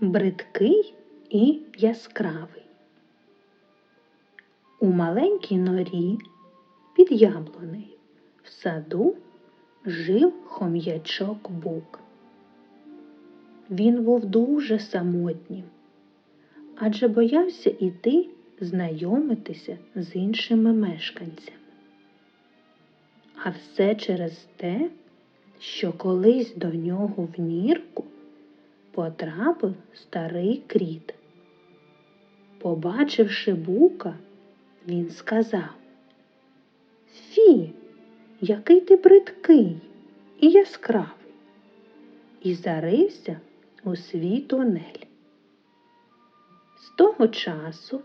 бридкий і яскравий. У маленькій норі під яблунею в саду жив хом'ячок бук. Він був дуже самотнім, адже боявся іти знайомитися з іншими мешканцями. А все через те, що колись до нього в нірку потрапив старий кріт. Побачивши бука, він сказав Фі, який ти бридкий і яскравий, і зарився у свій тунель. З того часу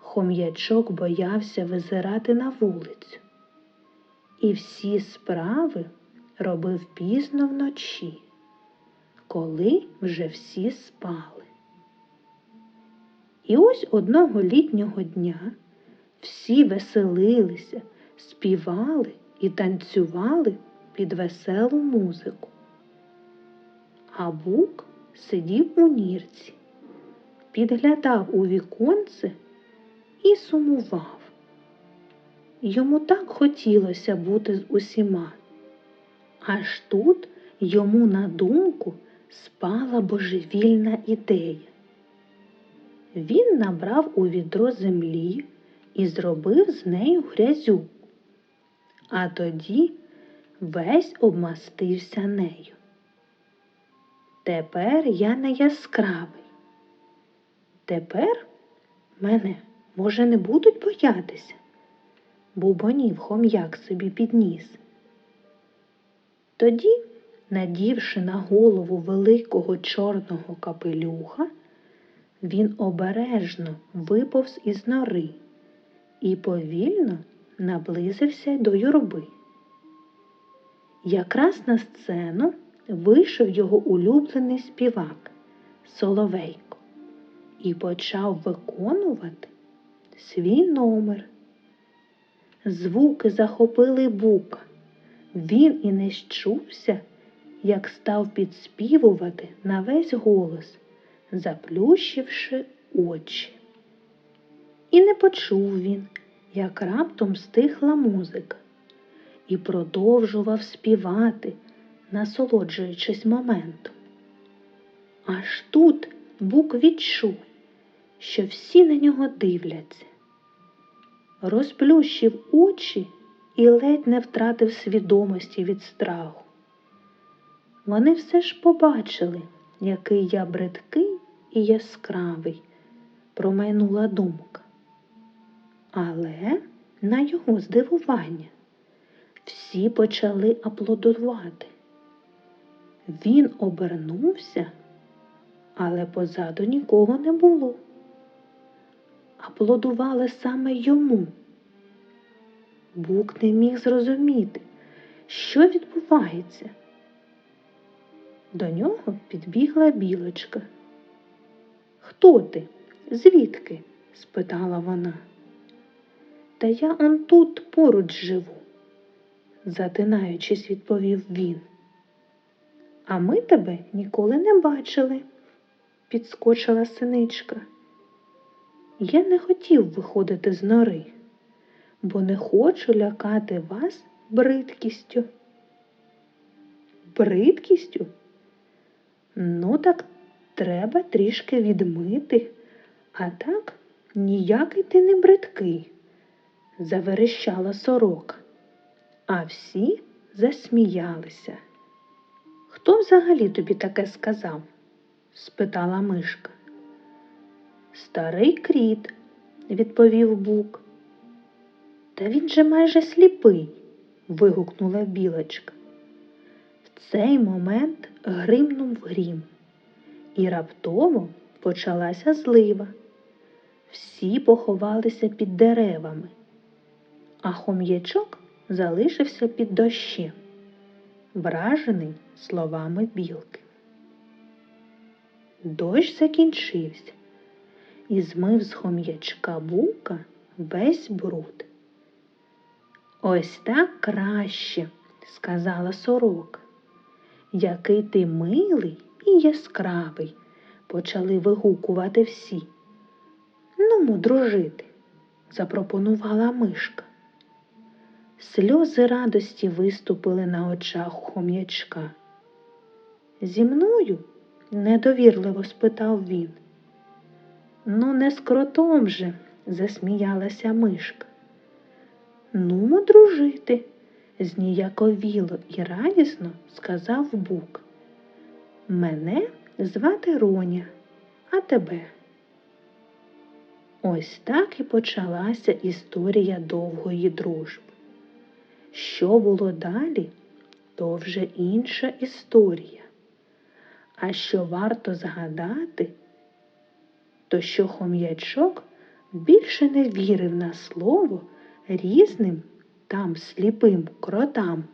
хом'ячок боявся визирати на вулицю, і всі справи робив пізно вночі, коли вже всі спали. І ось одного літнього дня всі веселилися, співали і танцювали під веселу музику. А бук сидів у нірці, підглядав у віконце і сумував. Йому так хотілося бути з усіма. Аж тут йому на думку спала божевільна ідея. Він набрав у відро землі і зробив з нею грязюку, а тоді весь обмастився нею. Тепер я не яскравий. Тепер мене, може, не будуть боятися, бубонів хом'як собі підніс. Тоді, надівши на голову великого чорного капелюха, він обережно виповз із нори і повільно наблизився до юрби. Якраз на сцену вийшов його улюблений співак Соловейко і почав виконувати свій номер. Звуки захопили бука. Він і не щувся, як став підспівувати на весь голос, заплющивши очі. І не почув він, як раптом стихла музика, і продовжував співати, насолоджуючись моментом. Аж тут Бук відчув, що всі на нього дивляться. Розплющив очі і ледь не втратив свідомості від страху. Вони все ж побачили, який я бридкий і яскравий, промайнула думка. Але на його здивування всі почали аплодувати. Він обернувся, але позаду нікого не було. Аплодували саме йому. Бук не міг зрозуміти, що відбувається. До нього підбігла білочка. Хто ти? Звідки? спитала вона. Та я он тут поруч живу, затинаючись, відповів він. А ми тебе ніколи не бачили, підскочила синичка. Я не хотів виходити з нори, бо не хочу лякати вас бридкістю. Бридкістю? Ну, так треба трішки відмити, а так ніякий ти не бридкий, заверещала сорока, а всі засміялися. Хто взагалі тобі таке сказав? спитала мишка. Старий кріт, відповів бук. Та він же майже сліпий, вигукнула білочка. В цей момент гримнув грім, і раптово почалася злива. Всі поховалися під деревами, а хом'ячок залишився під дощем, вражений словами білки. Дощ закінчився і змив з хом'ячка бука весь бруд. Ось так краще, сказала сорока. Який ти милий і яскравий, почали вигукувати всі. Ну, дружити, запропонувала мишка. Сльози радості виступили на очах хом'ячка. Зі мною? недовірливо спитав він. Ну, не з кротом же, засміялася мишка. Ну, дружити, зніяковіло і радісно сказав Бук. Мене звати Роня, а тебе. Ось так і почалася історія довгої дружби. Що було далі, то вже інша історія. А що варто згадати, то що хом'ячок більше не вірив на слово різним там сліпим кротам.